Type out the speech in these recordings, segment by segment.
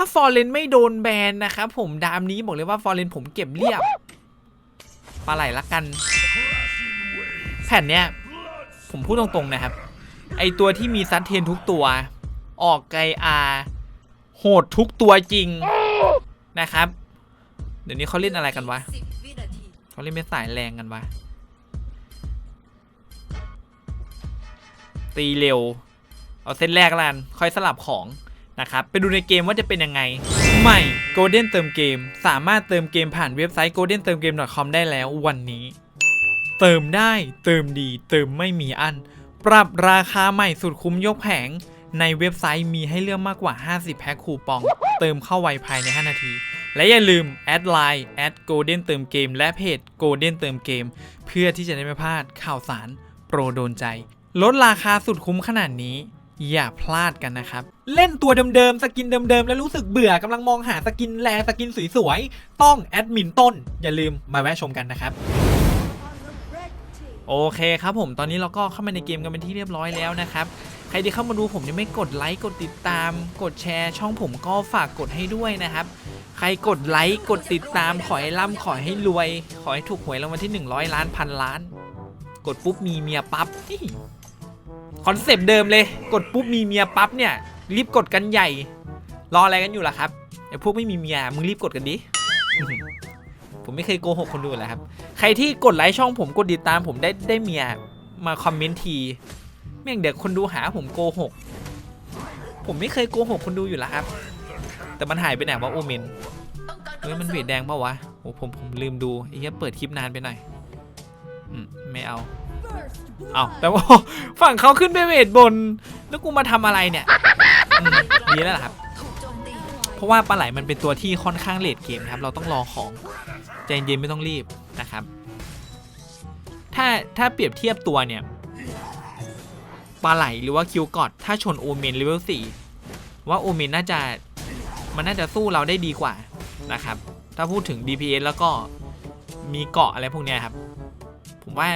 ถ้าฟอร์เรนไม่โดนแบนนะครับผมดามนี้บอกเลยว่าฟอร์เรนผมเก็บเรียบปลาไหลละกัน แผ่นเนี้ยผมพูดตรงๆนะครับ ไอตัวที่มีซัดเทนทุกตัว ออกไกอาโหดทุกตัวจริงนะครับ เดี๋ยวนี้เขาเล่นอะไรกันวะเขาเล่นเป็นสายแรงกันวะตีเร็ว เอาเส้นแรกละกันค่อยสลับของ นะครับ ไปดูในเกมว่าจะเป็นยังไง ใหม่ Golden เติมเกม สามารถเติมเกมผ่านเว็บไซต์ golden เติมเกม .com ได้แล้ววันนี้ เติมได้เติมดี เติมไม่มีอัน ปรับราคาใหม่สุดคุ้มยกแผง ในเว็บไซต์มีให้เลือกมากกว่า 50 แพ็คคูปอง เติมเข้าไวภายใน 5 นาที และอย่าลืมแอดไลน์แอด golden เติมเกม และเพจ golden เติมเกม เพื่อที่จะได้ไม่พลาดข่าวสาร โปรโดนใจ ลดราคาสุดคุ้มขนาดนี้ อย่าพลาดกันนะครับ เล่นตัวเดิมๆ สกินเดิมๆ แล้วรู้สึกเบื่อกำลังมองหาสกินแรสกินสวยๆ ต้องแอดมินต้น อย่าลืมมาแวะชมกันนะครับโอเคครับผมตอนนี้เราก็เข้ามาในเกมกันเป็นที่เรียบร้อยแล้วนะครับ ใครที่เข้ามาดูผมยังไม่กดไลค์กดติดตาม กดแชร์ช่องผมก็ฝากกดให้ด้วยนะครับ ใครกดไลค์กดติดตามขอให้ร่ำขอให้รวย ขอให้ถูกหวยรางวัลที่ 100 ล้านพันล้าน กดปุ๊บมีเมียปั๊บ คอนเซปต์เดิมเลย กดปุ๊บมีเมียปั๊บเนี่ย รีบกดกันใหญ่ รออะไรกันอยู่ล่ะครับไอ้พวกไม่มีเมียมึงรีบกดกันดิ ผมไม่เคยโกหกคนดูแหละครับ ใครที่กดไลค์ช่องผมกดติดตามผมได้ได้เมียมาคอมเมนต์ทีแม่งเดี๋ยวคนดูหาผมโกหก ผมไม่เคยโกหกคนดูอยู่แล้วครับ แต่มันหายไปไหนวะโอเมนเฮ้ยมันเวทแดงปล่าวะโอ้ผมผมลืมดูไอ้เหี้ยเปิดคลิปนานไปหน่อย อืมไม่เอา อาแต่ว่าฝั่งเขาขึ้นไปเวทบน แล้วกูมาทำอะไรเนี่ยอืมดีแล้วล่ะครับ เพราะว่าปลาไหลมันเป็นตัวที่ค่อนข้างเลดเกมครับ เราต้องรอของใจเย็นไม่ต้องรีบนะครับ ถ้าถ้าเปรียบเทียบตัวเนี่ยปลาไหลหรือว่าคิวกอดถ้าชนโอเมนเลเวล4ว่าโอเมนน่าจะมันน่าจะสู้เราได้ดีกว่านะครับ ถ้าพูดถึง DPS แล้วก็มีเกาะอะไรพวกนี้ครับ ผมว่า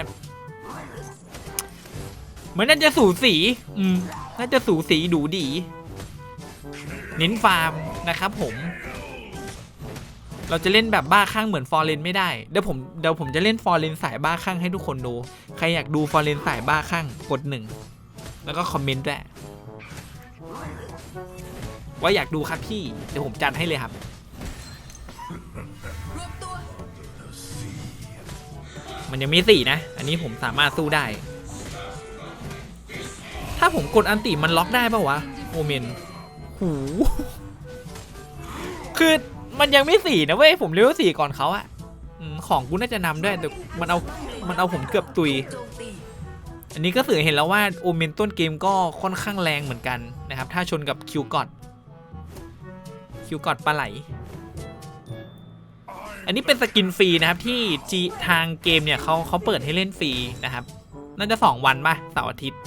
มันน่าจะสูสี อืม น่าจะสูสีดูดี เน้นฟาร์มนะครับผม เราจะเล่นแบบบ้าคลั่งเหมือนฟอร์เรนไม่ได้ เดี๋ยวผมเดี๋ยวผมจะเล่นฟอร์เรนสายบ้าคลั่งให้ทุกคนดู ใครอยากดูฟอร์เรนสายบ้าคลั่งกดหนึ่ง แล้วก็คอมเมนต์ด้วยว่าอยากดูครับพี่ เดี๋ยวผมจัดให้เลยครับรวมตัวมันยังมีสี่นะ อันนี้ผมสามารถสู้ได้ ถ้าผมกดอันติมันล็อกได้ปะวะโอเมนหูคือมันยังไม่สี่นะเว้ยผมเลเวลสี่ก่อนเขาอะของกูน่าจะนำด้วยแต่มันเอามันเอาผมเกือบตุย อันนี้ก็สื่อเห็นแล้วว่าโอเมนต้นเกมก็ค่อนข้างแรงเหมือนกันนะครับ ถ้าชนกับคิวกอดคิวกอดปลาไหล อันนี้เป็นสกินฟรีนะครับที่ทางเกมเนี่ยเขาเขาเปิดให้เล่นฟรีนะครับ น่าจะ 2 วันป่ะเสาร์อาทิตย์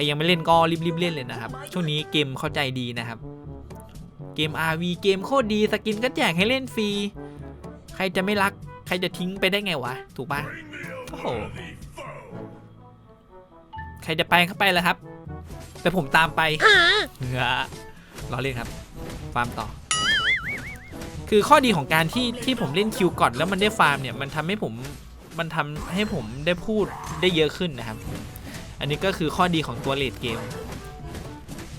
รยังไม่เล่นก็รีบๆเล่นเลยนะครับ ช่วงนี้เกมเข้าใจดีนะครับ เกม RV เกมโคตรดีสกินก็แจกให้เล่นฟรี ใครจะไม่รัก ใครจะทิ้งไปได้ไงวะ ถูกปะโอ้โห ใครจะไปเข้าไปเลยครับ แต่ผมตามไปเงอรอเล่นครับ ฟาร์มต่อ คือข้อดีของการที่ที่ผมเล่นคิวก่อนแล้วมันได้ฟาร์มเนี่ย มันทำให้ผม มันทำให้ผมได้พูดได้เยอะขึ้นนะครับ อันนี้ก็คือข้อดีของตัวเลดเกม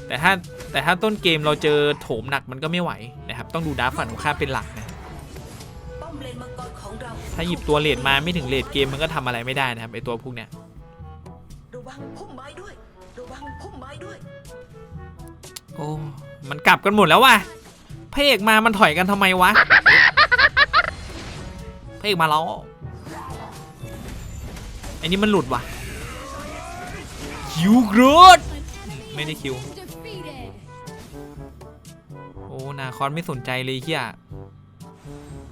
แต่ถ้าแต่ถ้าต้นเกมเราเจอโถมหนักมันก็ไม่ไหวนะครับ ต้องดูดาร์ฟฝันของข้ามเป็นหลักนะป้อมเลนมังกรของเราถ้าหยิบตัวเลดมาไม่ถึงเลดเกมมันก็ทำอะไรไม่ได้นะครับไอตัวพวกเนี้ยระวังพุ่มไม้ด้วยระวังพุ่มไม้ด้วย โอ้มันกลับกันหมดแล้วว่ะพระเอกมามันถอยกันทำไมวะพระเอกมาแล้วไอ้นี่มันหลุดว่ะ คิวกรดไม่ได้คิว โอ้ นาคอนไม่สนใจเลยเฮีย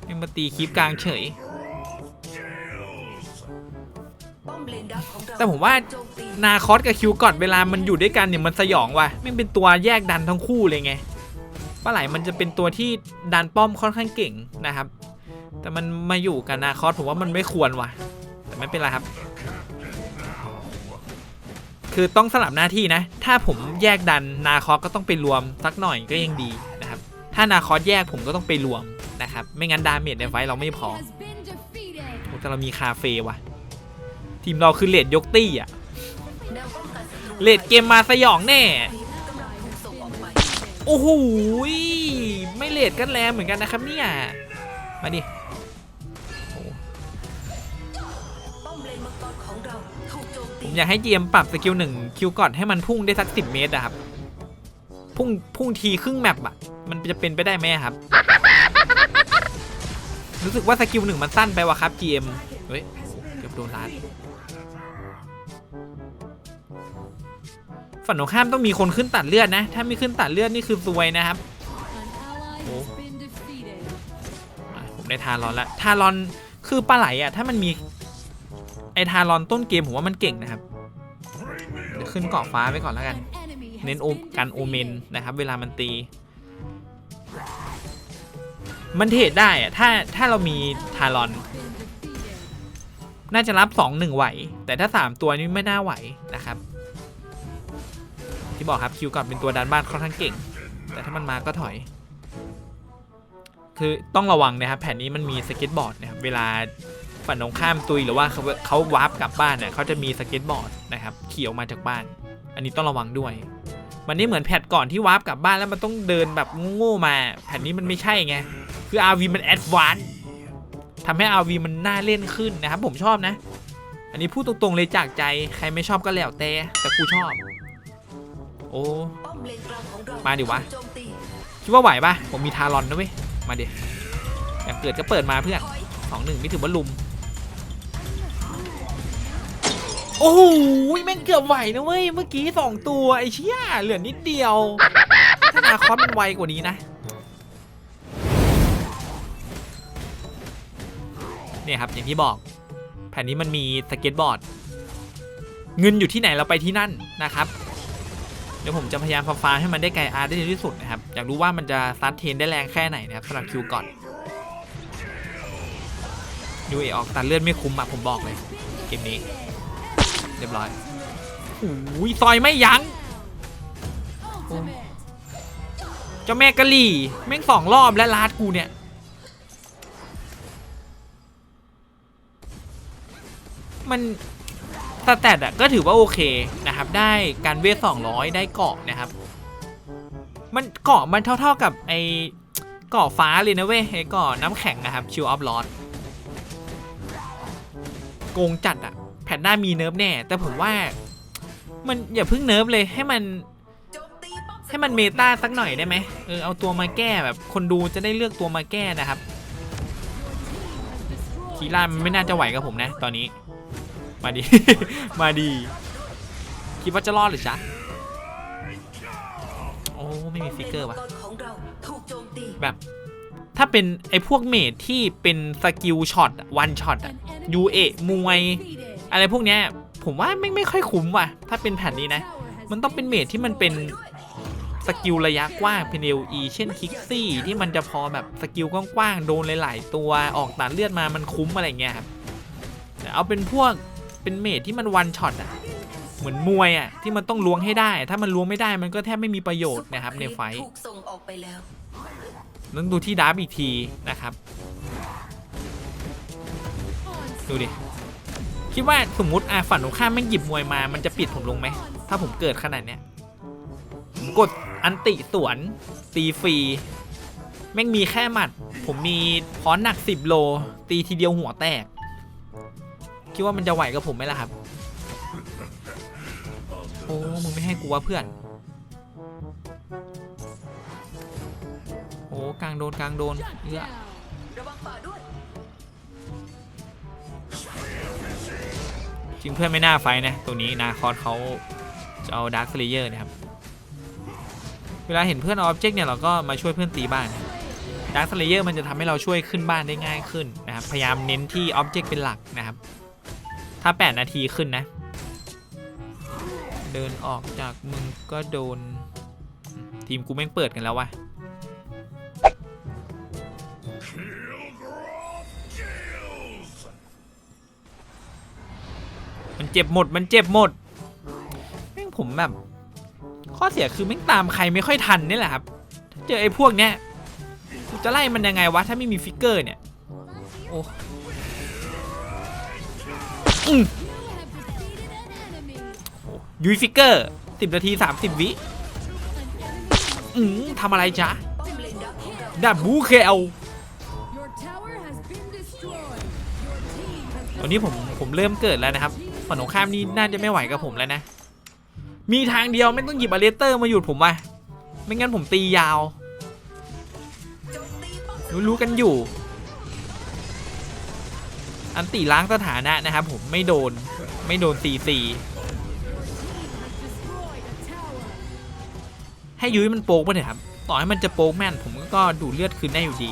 ยังมาตีคลิปกลางเฉยป้อมเลนดักของเราแต่ผมว่าโจมตีนาคอสกับคิวก่อนเวลามันอยู่ด้วยกันเนี่ยมันสยองว่ะไม่งเป็นตัวแยกดันทั้งคู่เลยไงปลาไหลมันจะเป็นตัวที่ดันป้อมค่อนข้างเก่งนะครับ แต่มันมาอยู่กับนาคอสผมว่ามันไม่ควรว่ะ แต่ไม่เป็นไรครับ คือต้องสลับหน้าที่นะ ถ้าผมแยกดันนาคอสก็ต้องไปรวมสักหน่อยก็ยังดีนะครับ ถ้านาคอสแยกผมก็ต้องไปรวมนะครับ ไม่งั้นดาเมจในไฟเราไม่พอโอ้แต่เรามีคาเฟ่ว่ะ ทีมเราคือเลดยกตี้อะเลดเกมมาสยองแน่ โอ้โหยไม่เลดกันแรงเหมือนกันนะครับเนี่ย มาดิ ผมอยากให้ GM ปรับสกิลหนึ่งคิวก่อนให้มันพุ่งได้สักสิบเมตรอะครับ พุ่งพุ่งทีครึ่งแมปอะมันจะเป็นไปได้ไหมครับ รู้สึกว่าสกิลหนึ่งมันสั้นไปว่ะครับ GM เฮ้ยโอ้โหเกือบโดนลัดฝั่งตรงข้ามต้องมีคนขึ้นตัดเลือดนะ ถ้าไม่ขึ้นตัดเลือดนี่คือซวยนะครับ An ally Oh. has been defeated. อะผมได้ทารอนแล้วทารอนคือปลาไหลอะ ถ้ามันมี อทารอนต้นเกมผมว่ามันเก่งนะครับเดี๋ยวขึ้นเกาะฟ้าไว้ก่อนแล้วกัน เน้นโอการโอเมนนะครับ เวลามันตี มันเทรดได้อะถ้าถ้าเรามีทารอน น่าจะรับ 2 1 ไหว แต่ถ้า 3 ตัวนี้ไม่น่าไหวนะครับ ที่บอกครับคิวก่อนเป็นตัวดันบ้านค่อนข้างเก่ง แต่ถ้ามันมาก็ถอย คือต้องระวังนะครับ แผ่นนี้มันมีสเก็ตบอร์ดนะครับเวลา ฝั่งตรงข้ามตุยหรือว่าเขาเขาวาร์ปกลับบ้านเนี่ยเขาจะมีสเก็ตบอร์ดนะครับขี่ออกมาจากบ้าน อันนี้ต้องระวังด้วย มันนี่เหมือนแพทก่อนที่วาร์ปกลับบ้านแล้วมันต้องเดินแบบโง่ๆมาแผ่นนี้มันไม่ใช่ไงคือ RV มันแอดวานซ์ทำให้ RV มันน่าเล่นขึ้นนะครับผมชอบนะ อันนี้พูดตรงๆเลยจากใจใครไม่ชอบก็แล้วแต่แต่กูชอบ โอ้มาดิวะคิดว่าไหวปะผมมีทารอนนะเว้ยมาดิอยากเกิดก็เปิดมาเพื่อนสองหนึ่งไม่ถือว่าลุม โอ้โหแม่งเกือบไหวนะเว้ย เมื่อกี้สองตัวไอ้เชี่ยเหลือนิดเดียว ถ้านาคอสมันไวกว่านี้นะ เนี่ยครับอย่างที่บอก แผ่นนี้มันมีสเก็ตบอร์ด เงินอยู่ที่ไหนเราไปที่นั่นนะครับ เดี๋ยวผมจะพยายามฟาฟ้าให้มันได้ไกลอาร์ได้เร็วที่สุดนะครับ อยากรู้ว่ามันจะซัดเทนได้แรงแค่ไหนนะครับสำหรับคิวก่อนยูเอออกตัดเลือดไม่คุ้มอะผมบอกเลยเกมนี้ เรียบร้อยโอ้ยซอยไม่ยั้งเจ้าแม่กะหลี่แม่งสองรอบและลาดกูเนี่ยมันสแตทอะก็ถือว่าโอเคนะครับ ได้การเวท200ได้เกาะนะครับ มันเกาะมันเท่าๆกับไอเกาะฟ้าเลยนะเว้ยไอเกาะน้ำแข็งนะครับชิวออฟลอดโกงจัดอะแผ่น หน้ามีเนิร์ฟแน่ แต่ผมว่า มันอย่าเพิ่งเนิร์ฟเลยให้มัน ให้มันเมตาสักหน่อยได้ไหมเออเอาตัวมาแก้แบบคนดูจะได้เลือกตัวมาแก้นะครับคีร่ามันไม่น่าจะไหวกับผมนะ ตอนนี้ มาดิมาดี คิดว่าจะรอดหรือจ๊ะโอ้ไม่มีฟิกเกอร์ว่ะแบบถ้าเป็นไอ้พวกเมดที่เป็นสกิลช็อตวันช็อตอะยูเอะมวย อะไรพวกเนี้ยผมว่าไม่ไม่ค่อยคุ้มว่ะ ถ้าเป็นแผ่นนี้นะ Tower has มันต้องเป็นเมดที่มันเป็นสกิลระยะกว้างเป็น LE เช่นคิกซี่ที่มันจะพอแบบสกิลกว้างๆโดนหลาย ๆ ตัวออกตัดเลือดมามันคุ้มอะไรเงี้ยครับแต่เอาเป็นพวกเป็นเมดที่มันวันช็อตอะเหมือนมวยอะที่มันต้องล้วงให้ได้ ถ้ามันล้วงไม่ได้มันก็แทบไม่มีประโยชน์นะครับในไฟท์ถูกส่งออกไปแล้วต้องดูที่ดาร์ฟอีกทีนะครับ ดูดิ คิดว่าสมมติอะฝั่งตรงข้ามไม่งหยิบมวยมา มันจะปิดผมลงไหม ถ้าผมเกิดขนาดเนี้ยผมกดอันติสวนตีฟรีแม่งมีแค่หมัด ผมมีพรอนหนัก10โล ตีทีเดียวหัวแตก คิดว่ามันจะไหวกับผมไหมล่ะครับ โอ้ มึงไม่ให้กูว่าเพื่อน โอ้ กลางโดนกลางโดนเอื้อระวังป่าด้วย จริงเพื่อนไม่น่าไฟนะตัวนี้นาคอสเขาจะเอาดาร์คเลเยอร์นะครับ เวลาเห็นเพื่อนเอาออบเจกต์เนี่ยเราก็มาช่วยเพื่อนตีบ้านดาร์คเลเยอร์มันจะทำให้เราช่วยขึ้นบ้านได้ง่ายขึ้นนะครับ พยายามเน้นที่ออบเจกต์เป็นหลักนะครับ ถ้า 8 นาทีขึ้นนะ เดินออกจากมึงก็โดน ทีมกูแม่งเปิดกันแล้วว่ะ มันเจ็บหมด มันเจ็บหมดแม่งผมแบบ ข้อเสียคือแม่งตามใครไม่ค่อยทันนี่แหละครับถ้าเจอไอ้พวกเนี้ยกูจะไล่มันยังไงวะถ้าไม่มีฟิกเกอร์เนี่ยโอ้ยุยฟิกเกอร์สิบนาทีสามิบวิอืมทำอะไรจ๊ะป้อมเลนดักของเราดับบูเคลตอนนี้ผมผมเริ่มเกิดแล้วนะครับ ฝั่งตรงข้ามนี่น่าจะไม่ไหวกับผมแล้วนะ มีทางเดียวไม่ต้องหยิบอเลสเตอร์มาหยุดผมว่ะไม่งั้นผมตียาวรู้รู้กันอยู่ อันตีล้างสถานะนะครับผมไม่โดนไม่โดนตีสี่ให้ยุ้ยมันโป๊กไปเถอะครับ ต่อให้มันจะโป๊กแม่น ผมก็ดูเลือดคืนได้อยู่ดี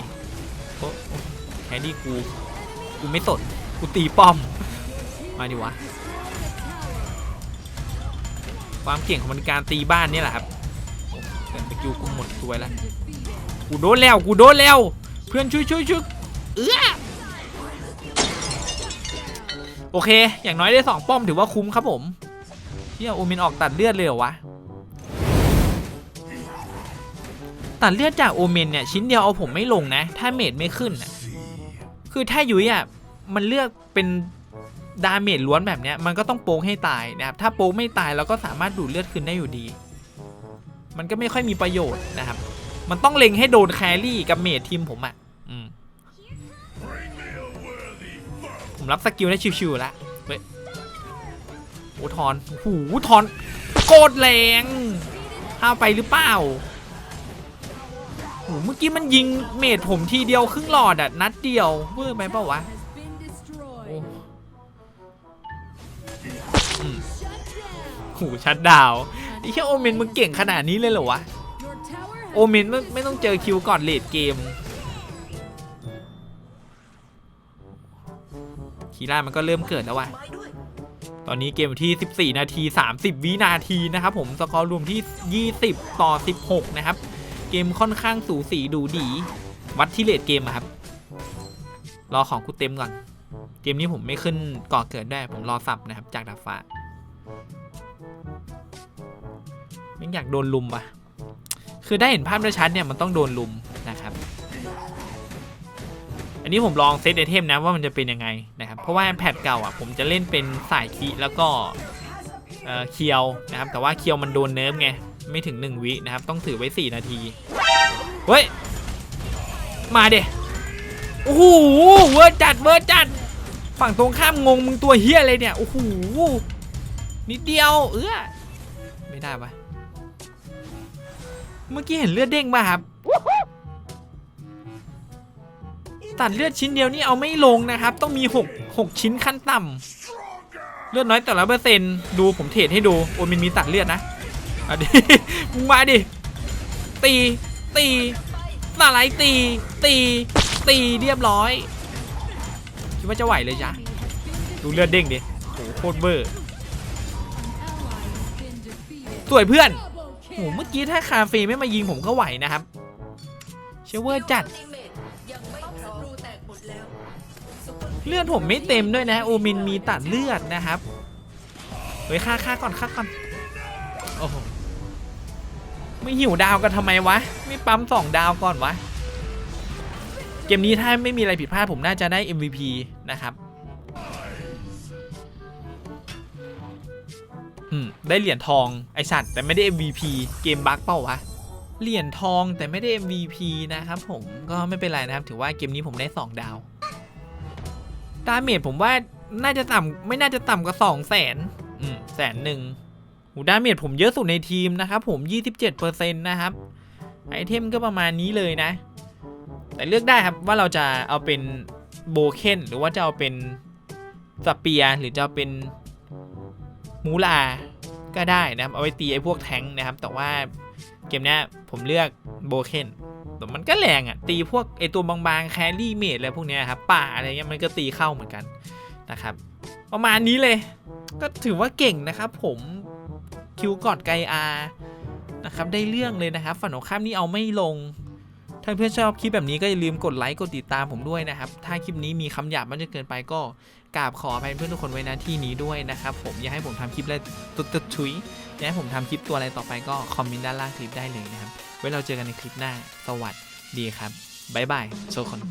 แค่นี้กู กูไม่สนกูตีป้อม มาดิวะ ความเก่งของมันการตีบ้านนี่แหละครับเกินไปกิวกูหมดตัวแล้วกูโดนแล้วกูโดนแล้วเพื่อนช่วยช่วยช่วยเอื้อโอเค อย่างน้อยได้สองป้อมถือว่าคุ้มครับผมเฮียโอมินออกตัดเลือดเลยเหรอวะตัดเลือดจากโอเมนเนี่ยชิ้นเดียวเอาผมไม่ลงนะ ถ้าเมดไม่ขึ้นนะคือถ้ายุ้ยอะมันเลือกเป็น ดาเมจล้วนแบบเนี้ยมันก็ต้องโป๊กให้ตายนะครับถ้าโป๊กไม่ตายเราก็สามารถดูดเลือดคืนได้อยู่ดี มันก็ไม่ค่อยมีประโยชน์นะครับ มันต้องเล็งให้โดนแครี่กับเมดทีมผมอะผมรับสกิลได้ชิวๆแล้วเว้ยโอ้ทอนหูทอนโกดแรงห้าไปหรือเปล่าโอ้โหเมื่อกี้มันยิงเมดผมทีเดียวครึ่งหลอดอะนัดเดียวเวอร์ไปเปล่าวะ หูชัดดาวไอ้เชี่ยโอเมนมึงเก่งขนาดนี้เลยเหรอวะ โอเมนไม่ไม่ต้องเจอคิวก่อนเลดเกม คีร่ามันก็เริ่มเกิดแล้วว่ะตอนนี้เกมที่ 14 นาที 30 วินาทีนะครับผม สกอร์รวมที่ 20 ต่อ 16 นะครับ เกมค่อนข้างสูสีดูดี วัดที่เลดเกมครับ รอของกูเต็มก่อน มนี้ผมไม่ขึ้นก่อเกิดได้ ผมรอสับนะครับ จากดาฟ้าไม่อยากโดนลุมปะคือได้เห็นภาพชัดเนี่ยมันต้องโดนลุมนะครับ อันนี้ผมลองเซตไอเทมนะว่ามันจะเป็นยังไงนะครับ เพราะว่าแพทเก่าอะผมจะเล่นเป็นสายคีแล้วก็เอ่อเคียวนะครับ แต่ว่าเคียวมันโดนเนิร์ฟไงไม่ถึง 1 วินะครับ ต้องถือไว้ 4 นาที เฮ้ย มาเดโอ้โหเวอร์จัดเวอร์จัด ฝั่งตรงข้ามงงมึงตัวเฮียอะไรเนี่ยโอ้โหนิดเดียวเออไม่ได้ปะเมื่อกี้เห็นเลือดเด้งป่ะครับ ตัดเลือดชิ้นเดียวนี่เอาไม่ลงนะครับ ต้องมี 6 6 ชิ้นขั้นต่ำเลือดน้อยแต่ละเปอร์เซ็นต์ดูผมเทรดให้ดูโอมินมีตัดเลือดนะเอาดิมึงมาดิตีตีสไลด์ตีตีตีเรียบร้อย คิดว่าจะไหวเลยจ้ะดูเลือดเด้งดิโหโคตรเบอร์ ally has been defeated. สวยเพื่อน Double โห kill. เมื่อกี้ถ้าคาเฟ่ไม่มายิงผมก็ไหวนะครับ เชเวอร์จัดอัลติเมทยังไม่พร้อมศัตรูแตกหมดแล้วซุปเปอร์เลือดผมไม่เต็มด้วยนะโอมินมีตัดเลือดนะครับเฮ้ยฆ่าฆ่าก่อนฆ่าก่อนโอ้โหไม่หิวดาวกันทำไมวะ ไม่ปั๊มสองดาวก่อนวะ เกมนี้ถ้าไม่มีอะไรผิดพลาดผมน่าจะได้ MVP นะครับอืมได้เหรียญทองไอสัตว์แต่ไม่ได้ MVP เกมบั๊กเปล่าวะเหรียญทองแต่ไม่ได้ MVP นะครับผมก็ไม่เป็นไรนะครับ ถือว่าเกมนี้ผมได้ 2 ดาว ดาเมจผมว่าน่าจะต่ำไม่น่าจะต่ำกว่าสองแสนอืมแสนหนึ่งหูดาเมจผมเยอะสุดในทีมนะครับผม 27%นะครับไอเทมก็ประมาณนี้เลยนะ แต่เลือกได้ครับว่าเราจะเอาเป็นโบเคนหรือว่าจะเอาเป็นสเปียหรือจะเอาเป็นมูลาก็ได้นะครับ เอาไว้ตีไอ้พวกแทงนะครับ แต่ว่าเกมนี้ผมเลือกโบเคนแต่มันก็แรงอะ่ะ ตีพวกไอตัวบางๆ แครี่เมดอะไรพวกนี้ครับ ป่าอะไรเงี้ยมันก็ตีเข้าเหมือนกันนะครับ ประมาณนี้เลย ก็ถือว่าเก่งนะครับผมคิวกอดไกอานะครับ ได้เรื่องเลยนะครับ ฝันของข้ามนี่เอาไม่ลง ถ้าเพื่อนชอบคลิปแบบนี้ก็อย่าลืมกดไลค์กดติดตามผมด้วยนะครับ ถ้าคลิปนี้มีคำหยาบมันจะเกินไปก็กราบขออภัยเพื่อนทุกคนไว้นะที่นี้ด้วยนะครับผมอยากให้ผมทำคลิปอะไรตุ๊ดตุ๊ดชุยอยากให้ผมทำคลิปตัวอะไรต่อไปก็คอมเมนต์ด้านล่างคลิปได้เลยนะครับ ไว้เราเจอกันในคลิปหน้าสวัสดีครับบายบายโซคอน